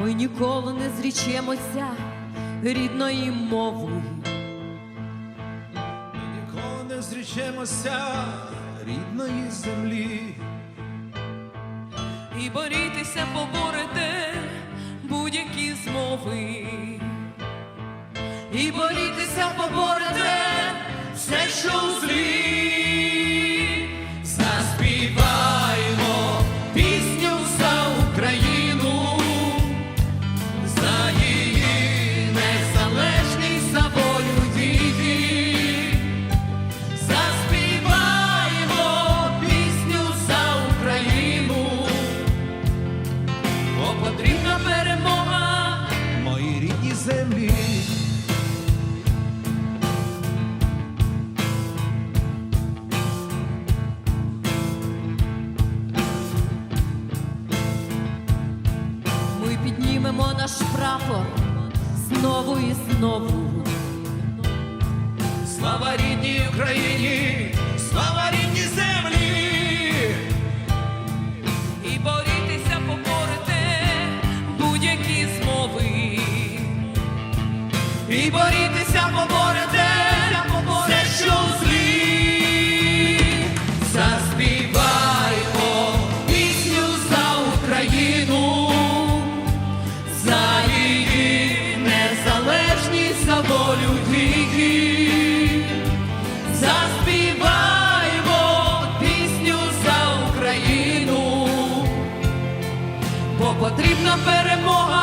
Ми ніколи не зрічемося рідної мови. Ми ніколи не зрічемося рідної землі. І борітися поборете будь-які змови. І борітися поборете землі. Ми піднімемо наш прапор знову і знову. Слава рідній Україні, І борітися поборете все, що злі. Заспіваймо пісню за Україну, за її незалежність, за волю її. Заспіваймо пісню за Україну, бо потрібна перемога.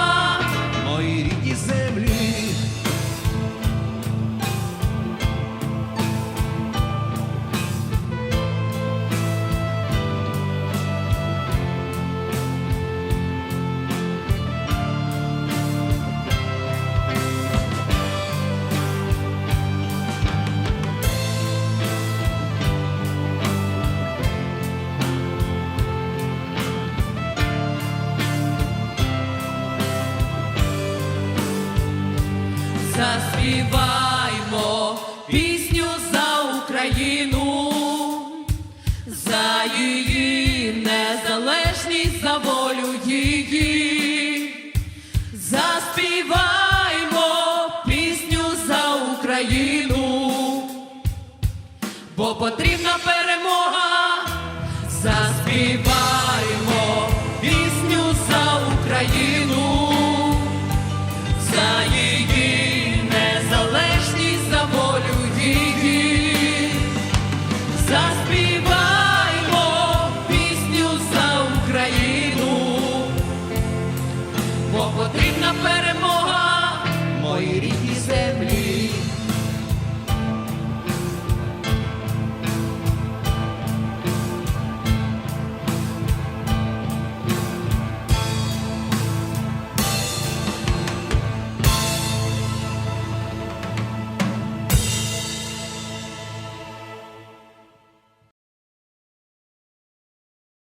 заспіваймо пісню за Україну, за її незалежність, за волю її, заспіваймо пісню за Україну, бо потрібна перемога, заспіваймо. потрібна перемога, мої рідні землі.